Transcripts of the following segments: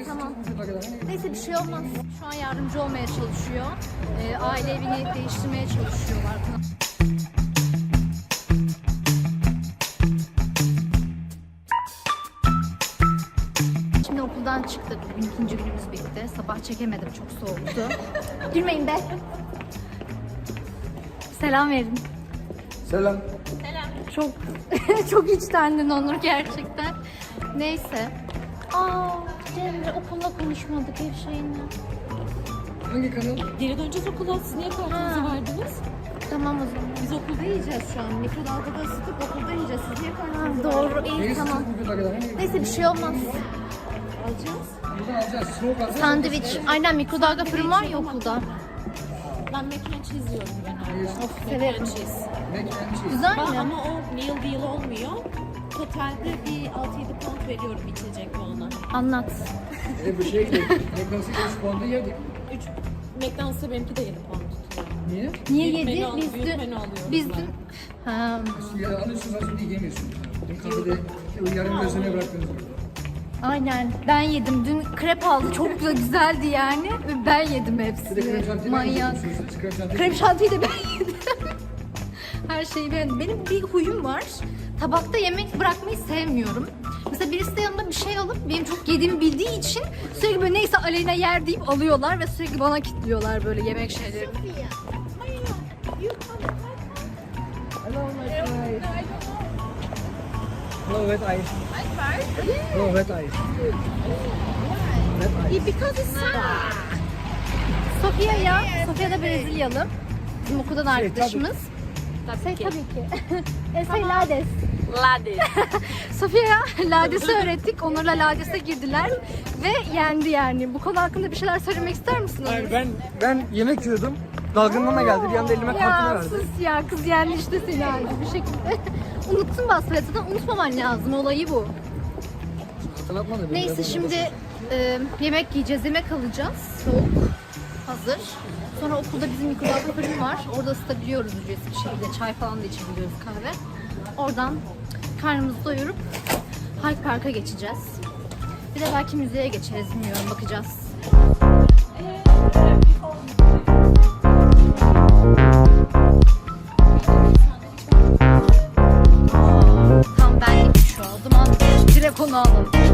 Tamam. Neyse bir şey olmaz. Şu an yardımcı olmaya çalışıyor. Ee, aile evini değiştirmeye çalışıyorlar. Şimdi okuldan çıktık. Bugün ikinci günümüz bitti. Sabah çekemedim. Çok soğuktu. Gülmeyin be. Selam verin. Selam. Çok çok içtendin Onur gerçekten. Neyse. Aa, Cemre okulla konuşmadık ev şeyini. Hangi kanal? Geri döneceğiz okula. Siz niye kartınızı Ha. verdiniz? Tamam o zaman. Biz okulda yiyeceğiz şu an. Mikrodalgada ısıtıp okulda yiyeceğiz. Siz niye Ha, kartınızı doğru iyi Neyse tamam. Neyse bir şey olmaz. alacağız? Buradan alacağız. Soğuk alacağız. Sandviç. Aynen mikrodalga fırın var ya okulda. Ben cheese yiyorum genelde. Of, severim. Mac and cheese. Güzel mi? ama o meal deal olmuyor. Totalde bir 6-7 pound veriyorum içecek ona. Anlat. E bu şey değil. McDonald's'ı responda yedik. 3 McDonald's'a benimki de 7 pound tutuyor. Niye? Niye yedi? menü Biz dün... menü alıyorum Biz ben. dün... Ha, Ya alıyorsun zaten şimdi yemiyorsun. Dün kafede o yarım gözüne bıraktınız. aynen. Ben yedim. Dün krep aldı. Çok da güzeldi yani. Ve Ben yedim Bir de krem hepsini. şantiyi Manyak. ben Krem şantiyi. Krem şantiyi de ben yedim. Her şeyi ben. Benim bir huyum var. Tabakta yemek bırakmayı sevmiyorum. Mesela birisi de yanında bir şey alıp benim çok yediğimi bildiği için sürekli böyle neyse Aleyna yer deyip alıyorlar ve sürekli bana kilitliyorlar böyle yemek şeylerini. No wet ice. No wet ice. Wet ice. Because it's Sofia ya. Sofia da Brezilyalı. Bizim okuldan arkadaşımız. Say tabii ki. e, say Lades. Lades. Sofia'ya Lades'i öğrettik. Onlarla Lades'e girdiler. Ve yendi yani. Bu konu hakkında bir şeyler söylemek ister misiniz? Hayır ben ben yemek yiyordum. Dalgınlama geldi. Bir anda elime kartını Ya verdi. sus ya. Kız yendi işte seni halde bir şekilde. Unuttun basmayı. Zaten unutmaman lazım. Olayı bu. Hatırlatma da beni. Neyse şimdi e, yemek yiyeceğiz. Yemek alacağız. Soğuk. Hazır. Sonra okulda bizim mikrodalga fırın var. Orada ısıtabiliyoruz ücretsiz bir şekilde. Çay falan da içebiliyoruz kahve. Oradan karnımızı doyurup Hyde Park'a geçeceğiz. Bir de belki müzeye geçeriz bilmiyorum bakacağız. Tam benlik şu an. O zaman direkt onu alalım.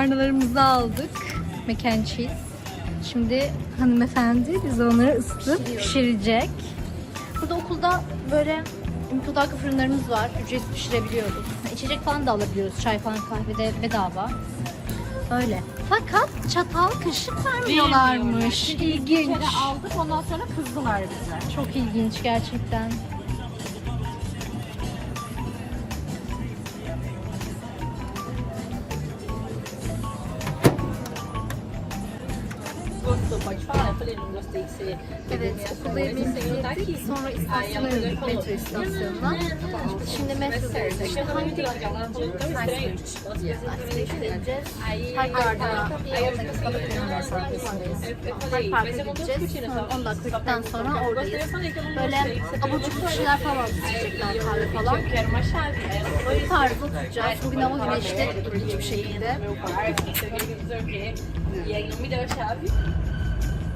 Makarnalarımızı aldık. Mac and cheese. Şimdi hanımefendi biz onları ısıtıp pişirecek. Burada okulda böyle mikrodalga fırınlarımız var. Ücretsiz pişirebiliyoruz. İçecek falan da alabiliyoruz. Çay falan kahvede bedava. Öyle. Fakat çatal kaşık vermiyorlarmış. Bir İlginç. kere aldık ondan sonra kızdılar bize. Çok ilginç gerçekten. Evet, okulda yemeğimizi yedik. Sonra istasyona yürüdük, metro istasyonuna. Şimdi metroda işte hangi Street gideceğiz. High Garden'a, Hyde Park'a gideceğiz. Sonra 10 dakika gittikten sonra oradayız. Böyle abur cubur şeyler falan içecekler, kahve falan. Tarzda oturacağız. Bugün hava güneşli, ilginç bir şekilde. Yeah. You want me to Xavi?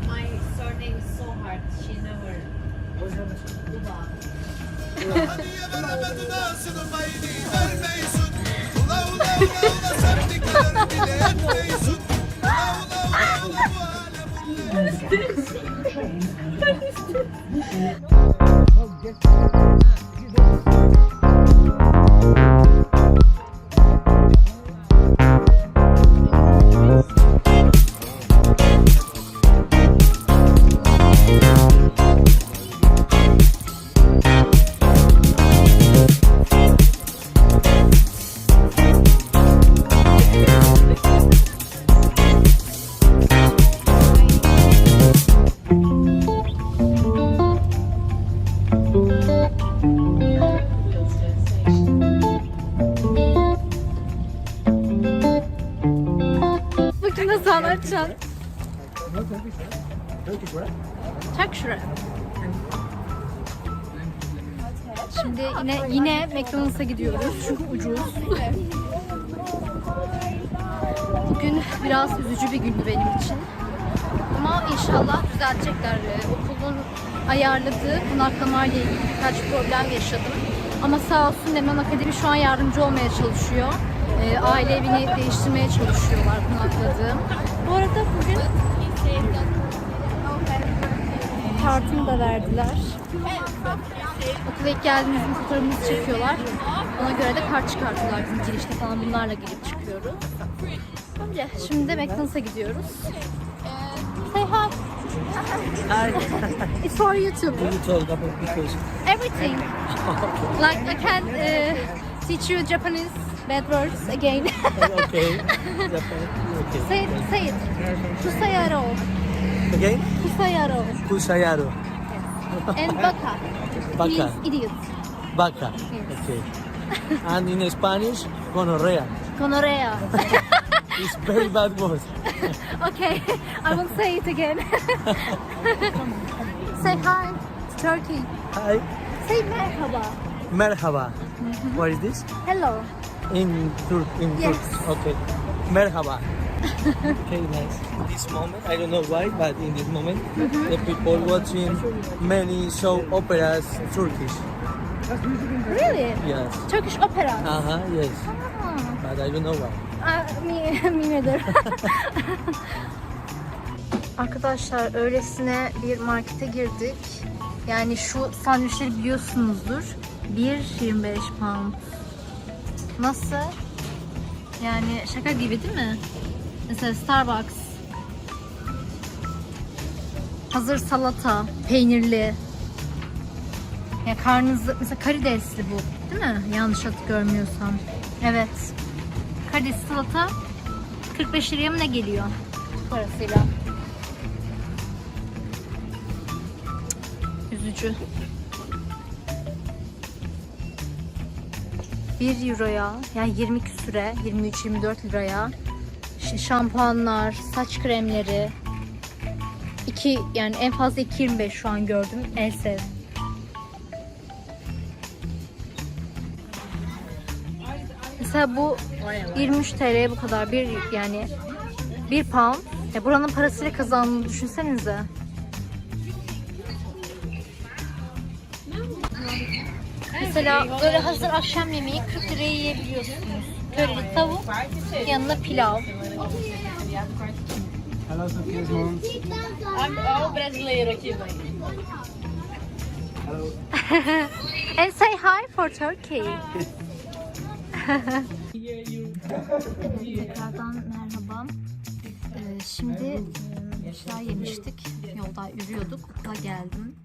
My surname is so hard. She never. Ulan. What is this? Şimdi yine yine McDonald's'a gidiyoruz çünkü ucuz. Bugün biraz üzücü bir gündü benim için. Ama inşallah düzeltecekler. Ee, Okulun ayarladığı konaklamayla ilgili birkaç problem yaşadım. Ama sağ olsun Neman Akademi şu an yardımcı olmaya çalışıyor. Ee, aile evini değiştirmeye çalışıyorlar konakladığım. Bu arada bugün kartımı da verdiler. Okula ilk geldiğimizde fotoğrafımızı çekiyorlar. Ona göre de kart çıkartıyorlar bizim girişte falan bunlarla girip çıkıyoruz. Öyle. Şimdi de McDonald's'a gidiyoruz. Say hi. It's for YouTube. because Everything. Like I can uh, teach you Japanese bad words again. okay. Japan. Okay. say it, say it. Kusayaro. Again? Kusayaro. Kusayaro. And baka. Baka. Means idiot. Vaca. Okay. and in Spanish, gonorrhea. Gonorrhea. It's very bad word. okay, I won't say it again. say hi to Turkey. Hi. Say merhaba. Merhaba. Mm-hmm. What is this? Hello. In Turk. In Yes. Turk. Okay. Merhaba. Okay, nice. This moment, I don't know why, but in this moment, the people watching many show operas Turkish. Really? Yes. Turkish opera. Uh huh. Yes. Ah, But I don't know why. ah, me, me neither. Arkadaşlar öylesine bir markete girdik. Yani şu sandviçleri biliyorsunuzdur. 1.25 pound. Nasıl? Yani şaka gibi değil mi? Mesela Starbucks. Hazır salata, peynirli. Ya karnınızı, mesela karidesli bu değil mi? Yanlış hat görmüyorsam. Evet. Karides salata 45 liraya mı ne geliyor? Parasıyla. Üzücü. 1 euroya yani 20 küsüre 23-24 liraya ş- şampuanlar, saç kremleri 2 yani en fazla 2.25 şu an gördüm. Elsev. Mesela bu 23 TL'ye bu kadar bir yani 1 pound. Ya buranın parasıyla kazandığını düşünsenize. Mesela böyle hazır akşam yemeği 40 liraya yiyebiliyorsunuz. Körili tavuk, yanına pilav. Hello, Sophia's mom. I'm all brasileiro aqui, mãe. Hello. And say hi for Turkey. Tekrardan merhaba. Ee, şimdi çay yemiştik. Yolda yürüyorduk. Okula geldim.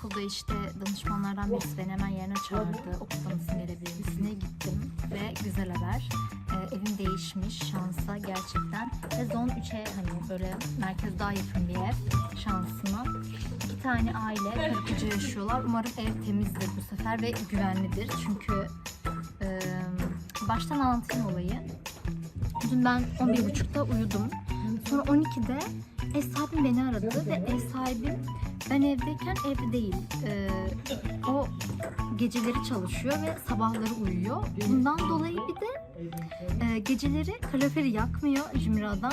Okulda işte danışmanlardan birisi beni hemen yerine çağırdı. Okulda mısın gelebilir misine gittim. Ve güzel haber. Ee, evim değişmiş şansa gerçekten. Ve zone 3'e hani böyle merkez daha yakın bir ev şansıma. İki tane aile karı koca yaşıyorlar. Umarım ev temizdir bu sefer ve güvenlidir. Çünkü e, baştan anlatayım olayı. Dün ben 11.30'da uyudum. Sonra 12'de ev sahibim beni aradı ve ev sahibim ben evdeyken evde değil. Ee, o geceleri çalışıyor ve sabahları uyuyor. Bundan dolayı bir de e, geceleri kaloriferi yakmıyor Cimri adam.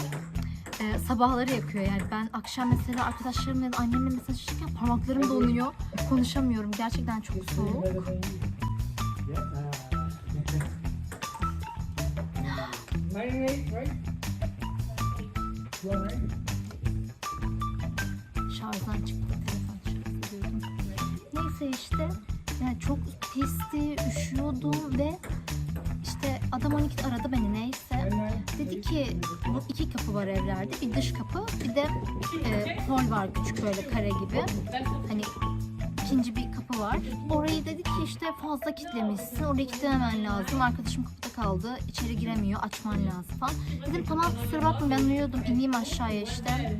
Ee, sabahları yakıyor yani ben akşam mesela arkadaşlarımla ya da annemle mesajlaşırken parmaklarım donuyor. Konuşamıyorum. Gerçekten çok soğuk. Şarjdan çıktı. Neyse işte yani çok pisti, üşüyordum ve işte adam 12'de aradı beni neyse. Dedi ki bu iki kapı var evlerde. Bir dış kapı bir de e, hol var küçük böyle kare gibi. Hani ikinci bir kapı var. Orayı dedi ki işte fazla kitlemişsin. Orayı kitlememen lazım. Arkadaşım kapıda kaldı. İçeri giremiyor. Açman lazım falan. Dedim tamam kusura bakma ben uyuyordum. İneyim aşağıya işte.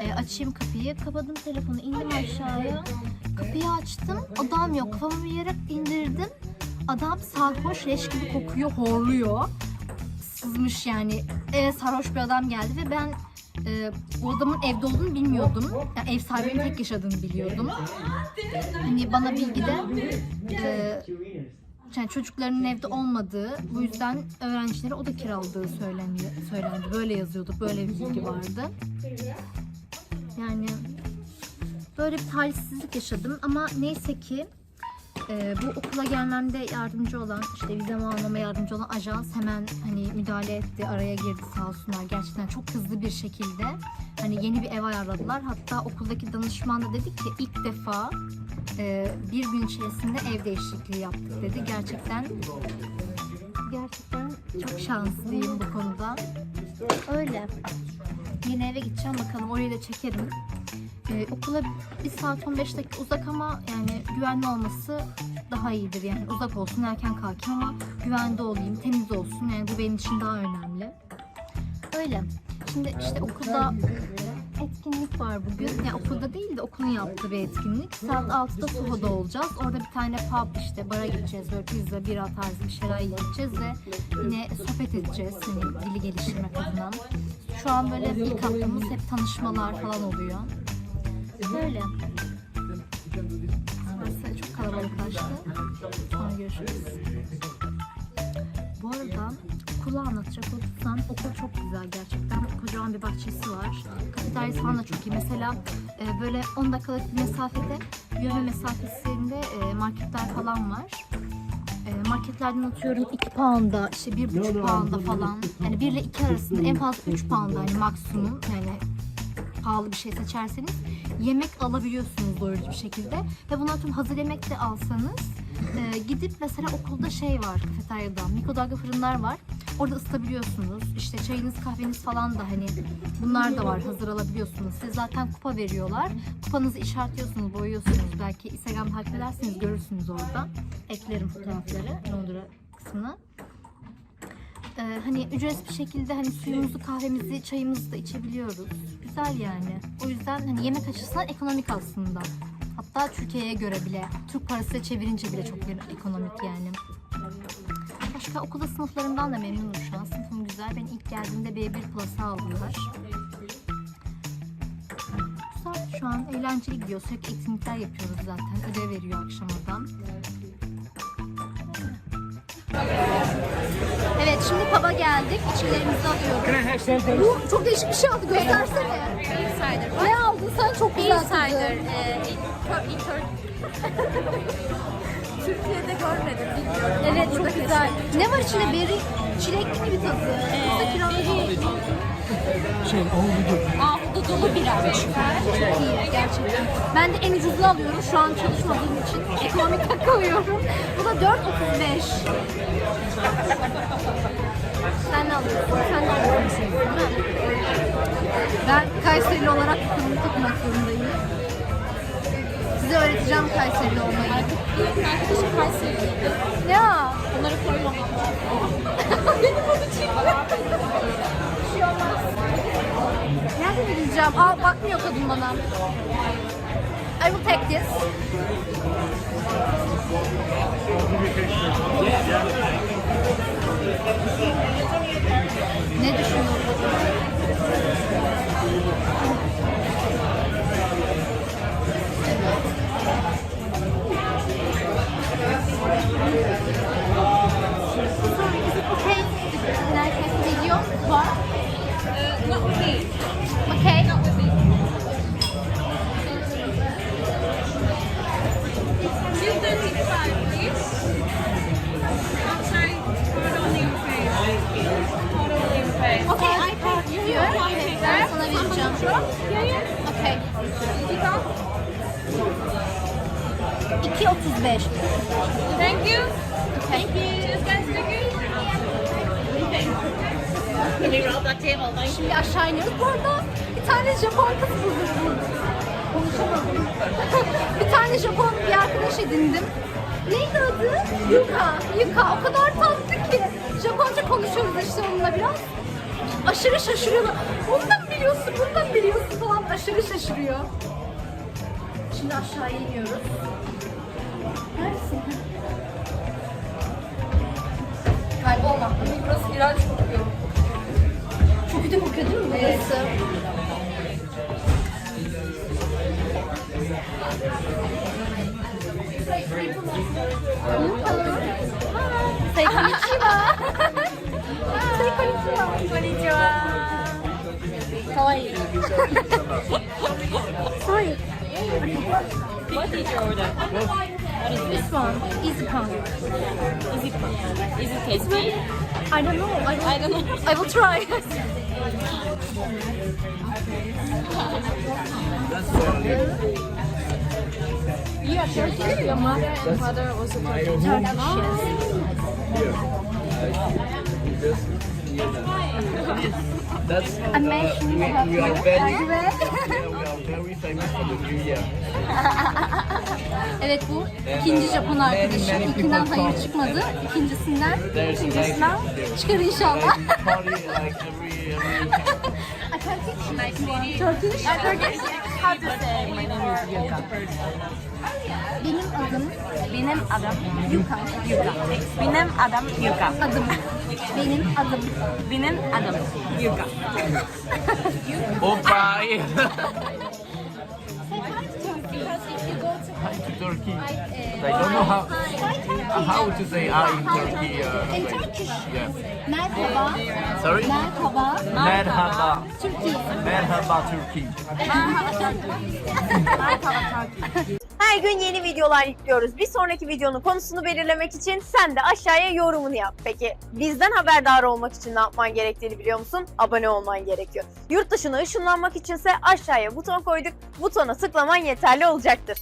E, açayım kapıyı. Kapadım telefonu. indim aşağıya. Kapıyı açtım. Adam yok. Kafamı bir yere indirdim. Adam sarhoş leş gibi kokuyor. Horluyor. Sızmış yani. E, sarhoş bir adam geldi ve ben e, o adamın evde olduğunu bilmiyordum. Yani ev sahibinin tek yaşadığını biliyordum. Hani bana bilgide e, yani çocuklarının evde olmadığı, bu yüzden öğrencilere oda kiraladığı söylendi. söylendi. Böyle yazıyordu, böyle bir bilgi vardı. Yani böyle bir talihsizlik yaşadım ama neyse ki e, bu okula gelmemde yardımcı olan, işte vizemi almama yardımcı olan ajans hemen hani müdahale etti, araya girdi sağ olsunlar. Gerçekten çok hızlı bir şekilde hani yeni bir ev ayarladılar. Hatta okuldaki danışman da dedi ki ilk defa e, bir gün içerisinde ev değişikliği yaptık dedi. Gerçekten gerçekten çok şanslıyım bu konuda. Öyle. Yine eve gideceğim bakalım orayı da çekerim. Ee, okula bir saat 15 dakika uzak ama yani güvenli olması daha iyidir yani uzak olsun erken kalkayım ama güvende olayım temiz olsun yani bu benim için daha önemli. Öyle. Şimdi işte okulda etkinlik var bugün. Yani okulda değil de okulun yaptığı bir etkinlik. Saat 6'da Soho'da olacağız. Orada bir tane pub işte bara gideceğiz. Böyle pizza, bira tarzı bir şeyler yiyeceğiz ve yine sohbet edeceğiz. Hani dili geliştirmek adına. Şu an böyle ilk haftamız hep tanışmalar falan oluyor. Böyle. Burası çok kalabalıklaştı. Sonra görüşürüz. Bu arada okulu anlatacak olursam okul çok güzel gerçekten. Kocaman bir bahçesi var. Kafeteryası falan da çok iyi. Mesela e, böyle 10 dakikalık bir mesafede yürüme mesafesinde e, marketler falan var. E, marketlerden atıyorum 2 pound'a, işte 1,5 pound'a falan. Yani 1 ile 2 arasında en fazla 3 pound'a hani maksimum. Yani pahalı bir şey seçerseniz yemek alabiliyorsunuz doyurucu bir şekilde. Ve bunlar tüm hazır yemek de alsanız e, gidip mesela okulda şey var kafeteryada mikrodalga fırınlar var. Orada ısıtabiliyorsunuz. İşte çayınız kahveniz falan da hani bunlar da var hazır alabiliyorsunuz. Size zaten kupa veriyorlar. Kupanızı işaretliyorsunuz, boyuyorsunuz. Belki Instagram takip ederseniz görürsünüz orada. Eklerim fotoğrafları Londra kısmına. Ee, hani ücretsiz bir şekilde hani suyumuzu, kahvemizi, çayımızı da içebiliyoruz. Güzel yani. O yüzden hani yemek açısından ekonomik aslında. Hatta Türkiye'ye göre bile, Türk parasıyla çevirince bile çok ekonomik yani. Başka okulda sınıflarımdan da memnunum şu an. Sınıfım güzel. Ben ilk geldiğimde B1 Plus'a aldılar. Güzel şu an eğlenceli gidiyor. Sürekli etkinlikler yapıyoruz zaten. Ödev veriyor akşamadan. Şimdi pub'a geldik. İçkilerimizi alıyoruz. Bu çok değişik bir şey aldı. Göstersene. Insider. Ne aldın sen? Çok güzel Insider. E, Türkiye'de görmedim. Bilmiyorum. Evet çok güzel. Ne var içinde? Beri, çilekli gibi tadı. Kiraz mı? Şey, oldu. Ahududulu bira. Çok iyi gerçekten. Ben de en ucuzunu alıyorum. Şu an çalışmadığım için ekonomik takılıyorum. Bu da 4.35. Sen ne alıyorsun? Sen de alıyorsun? Ben Kayserili olarak ekonomik takılmak zorundayım. Size öğreteceğim Kayserili olmayı. Benim arkadaşım Kayseriliydi. Ya. Onları koymam. Nerede gideceğim? Aa bakmıyor kadın bana. I will take this. Ne Thank you. On your face. Okay, iPad diyor. Evet, ben sana vereceğim. Yeah, yeah. Okay. You come. 2.35. Thank you. Okay. Cheers, guys. Thank you. Şimdi aşağı iniyoruz. Bu arada bir tane Japon kız buldum. Konuşamadım. bir tane Japon bir arkadaş edindim. Neydi adı? Yuka. Yuka. O kadar tatlı ki. Japonca konuşuyoruz işte onunla biraz aşırı şaşırıyorlar. Bundan biliyorsun, bundan biliyorsun falan aşırı şaşırıyor. Şimdi aşağı iniyoruz. Neredesin? Kaybolma. Burası iğrenç kokuyor. Çok kötü kokuyor değil mi burası? Sayın Konnichiwa. Konnichiwa. Konnichiwa. Kawaii. Sorry. What did you order? This one. Easy pan. Is it is it tasty? I don't know. I, I don't know. I will try. You are Turkish? Your mother and father also Turkish? That's I'm we, we are very yeah, we are very famous for the New Year. Evet bu ikinci Japon arkadaşım. İlkinden hayır çıkmadı. İkincisinden, ikincisinden çıkar inşallah. Turkish. Turkish. How to say my name is Yuka? Benim adım, Benim adım Yuka. Yuka. Benim adım Yuka. Adım. Benim adım. Benim adım Yuka. Opa. Turkey. uh, I don't know how how to say hi in Turkey. Uh, In Turkish. yes. Merhaba. Sorry. Merhaba. Merhaba. Türkiye. Merhaba Turkey. Her gün yeni videolar yüklüyoruz. Bir sonraki videonun konusunu belirlemek için sen de aşağıya yorumunu yap. Peki bizden haberdar olmak için ne yapman gerektiğini biliyor musun? Abone olman gerekiyor. Yurt dışına ışınlanmak içinse aşağıya buton koyduk. Butona tıklaman yeterli olacaktır.